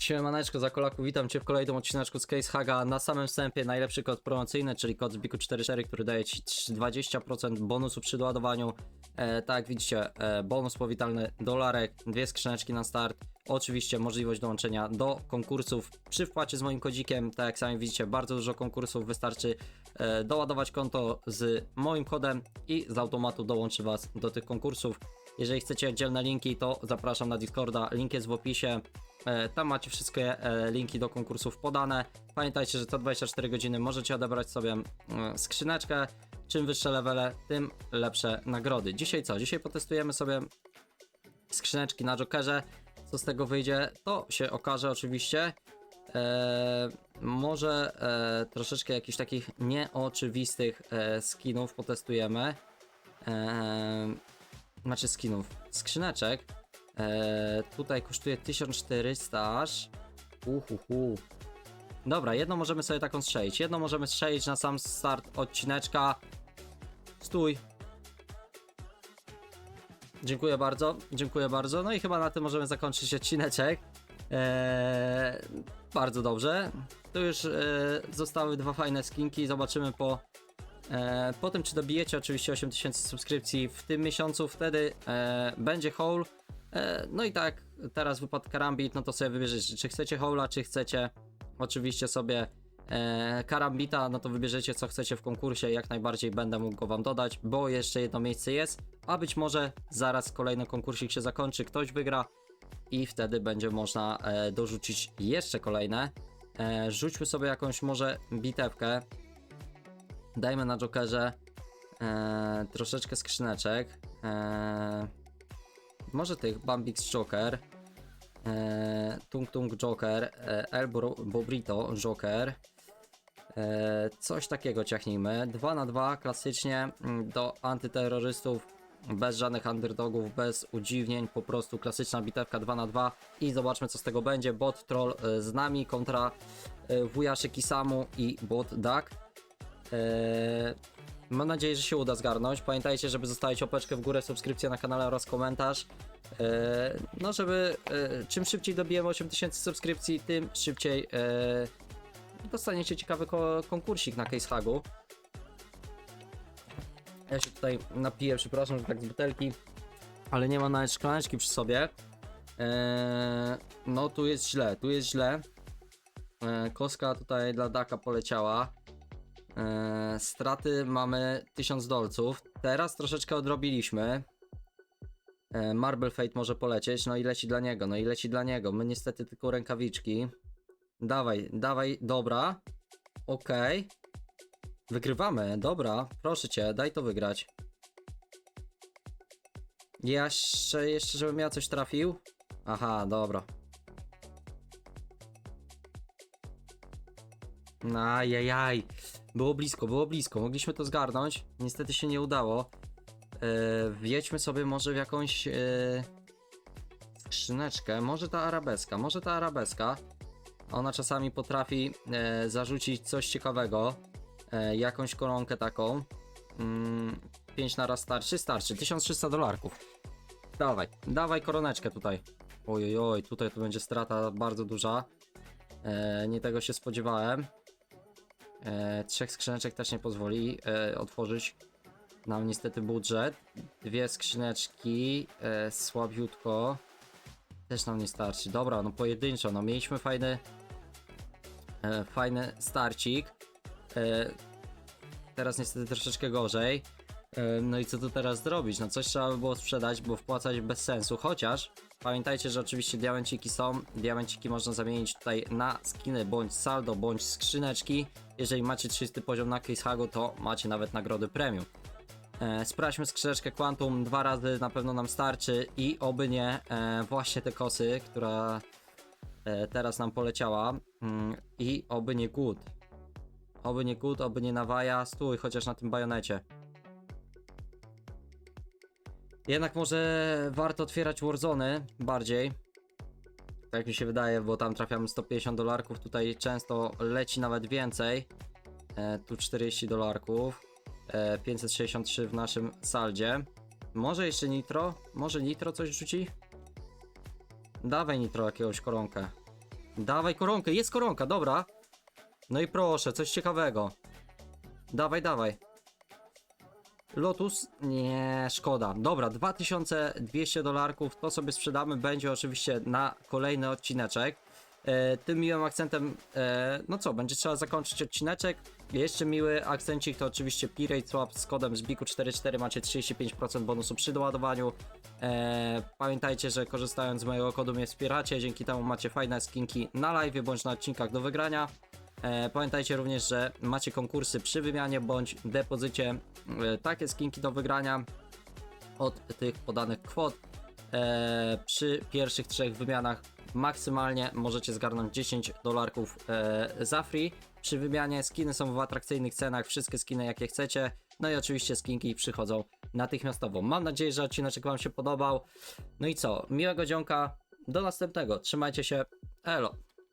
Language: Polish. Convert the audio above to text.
Siemaneczko, Zakolaku, witam Cię w kolejnym odcineczku z Case Haga. Na samym wstępie najlepszy kod promocyjny, czyli kod z Biku 44, który daje Ci 20% bonusu przy doładowaniu. E, tak widzicie, e, bonus powitalny, dolarek, dwie skrzyneczki na start. Oczywiście możliwość dołączenia do konkursów przy wpłacie z moim kodzikiem. Tak jak sami widzicie, bardzo dużo konkursów. Wystarczy e, doładować konto z moim kodem i z automatu dołączy Was do tych konkursów. Jeżeli chcecie oddzielne linki, to zapraszam na Discorda. Link jest w opisie. E, Tam macie wszystkie e, linki do konkursów podane. Pamiętajcie, że co 24 godziny możecie odebrać sobie e, skrzyneczkę. Czym wyższe levele, tym lepsze nagrody. Dzisiaj co? Dzisiaj potestujemy sobie skrzyneczki na Jokerze. Co z tego wyjdzie, to się okaże oczywiście. E, może e, troszeczkę jakichś takich nieoczywistych e, skinów potestujemy. E, znaczy skinów, skrzyneczek. E, tutaj kosztuje 1400 aż. Uhuhu. Dobra, jedno możemy sobie taką strzelić. Jedno możemy strzelić na sam start odcineczka. Stój. Dziękuję bardzo, dziękuję bardzo. No i chyba na tym możemy zakończyć odcineczek. Eee, bardzo dobrze. Tu już e, zostały dwa fajne skinki. Zobaczymy po, e, po tym, czy dobijecie oczywiście 8000 subskrypcji w tym miesiącu. Wtedy e, będzie haul. E, no i tak, teraz wypadł karambit, no to sobie wybierzecie, czy chcecie haula, czy chcecie oczywiście sobie e, karambita, no to wybierzecie co chcecie w konkursie, jak najbardziej będę mógł go wam dodać, bo jeszcze jedno miejsce jest, a być może zaraz kolejny konkursik się zakończy, ktoś wygra i wtedy będzie można e, dorzucić jeszcze kolejne. Rzućmy sobie jakąś może bitewkę, dajmy na jokerze troszeczkę skrzyneczek, może tych Bambix Joker, e, Tung Tung Joker, e, El Bobrito Joker, e, coś takiego ciachnijmy. 2 na 2 klasycznie mm, do antyterrorystów, bez żadnych underdogów, bez udziwnień, po prostu klasyczna bitewka 2 na 2 i zobaczmy co z tego będzie. Bot Troll e, z nami kontra e, Wujaszek Isamu i Bot Duck. E, Mam nadzieję, że się uda zgarnąć. Pamiętajcie, żeby zostawić opeczkę w górę, subskrypcję na kanale oraz komentarz. E, no, żeby e, czym szybciej dobijemy 8000 subskrypcji, tym szybciej e, dostaniecie ciekawy ko konkursik na Case Hagu. Ja się tutaj napiję, przepraszam, że tak z butelki, ale nie ma nawet szklaneczki przy sobie. No, tu jest źle, tu jest źle. Koska tutaj dla Daka poleciała. E, straty mamy 1000 dolców. Teraz troszeczkę odrobiliśmy. E, Marble Fate może polecieć, no i leci dla niego, no i leci dla niego. My niestety tylko rękawiczki. Dawaj, dawaj, dobra. Okej. Wygrywamy, dobra, proszę cię, daj to wygrać. Jeszcze, jeszcze, żebym ja coś trafił. Aha, dobra. Ajajaj. Było blisko, było blisko. Mogliśmy to zgarnąć. Niestety się nie udało. E, wjedźmy sobie może w jakąś e, skrzyneczkę. Może ta arabeska, może ta arabeska. Ona czasami potrafi e, zarzucić coś ciekawego. E, jakąś koronkę taką. Mm, 5 na raz starczy, starczy. 1300 dolarków. Dawaj, dawaj koroneczkę tutaj. Ojoj, oj, tutaj to będzie strata bardzo duża. Nie tego się spodziewałem. E, trzech skrzyneczek też nie pozwoli e, otworzyć nam niestety budżet. Dwie skrzyneczki, e, słabiutko. Też nam nie starczy. Dobra, no pojedynczo, no mieliśmy fajny e, fajny starcik. E, teraz niestety troszeczkę gorzej. E, No i co tu teraz zrobić? No coś trzeba by było sprzedać, bo wpłacać bez sensu, chociaż pamiętajcie, że oczywiście diamenciki są. Diamenciki można zamienić tutaj na skiny, bądź saldo, bądź skrzyneczki. Jeżeli macie 30 poziom na Case to macie nawet nagrody premium. E, sprawdźmy skrzyneczkę Quantum, dwa razy na pewno nam starczy i oby nie e, właśnie te kosy, która e, teraz nam poleciała mm, i oby nie good. Oby nie good, oby nie nawaja, stój chociaż na tym bajonecie. Jednak może warto otwierać Warzony bardziej. Tak mi się wydaje, bo tam trafiamy 150 dolarków, tutaj często leci nawet więcej. E, tu 40 dolarków. E, 563 w naszym saldzie. Może jeszcze nitro? Może nitro coś rzuci? Dawaj nitro jakiegoś koronkę. Dawaj koronkę, jest koronka, dobra. No i proszę, coś ciekawego. Dawaj, dawaj. Lotus? Nie, szkoda. Dobra, 2200 dolarków, to sobie sprzedamy, będzie oczywiście na kolejny odcineczek. E, tym miłym akcentem, e, no co, będzie trzeba zakończyć odcineczek. Jeszcze miły akcencik to oczywiście Pirate Swap z kodem ZBIKU44 macie 35% bonusu przy doładowaniu. E, pamiętajcie, że korzystając z mojego kodu mnie wspieracie, dzięki temu macie fajne skinki na live bądź na odcinkach do wygrania. E, pamiętajcie również, że macie konkursy przy wymianie bądź depozycie e, takie skinki do wygrania od tych podanych kwot. E, przy pierwszych trzech wymianach maksymalnie możecie zgarnąć 10 dolarków za free. Przy wymianie skiny są w atrakcyjnych cenach, wszystkie skiny jakie chcecie. No i oczywiście skinki przychodzą natychmiastowo. Mam nadzieję, że odcinek Wam się podobał. No i co? Miłego dzionka. Do następnego. Trzymajcie się. Elo.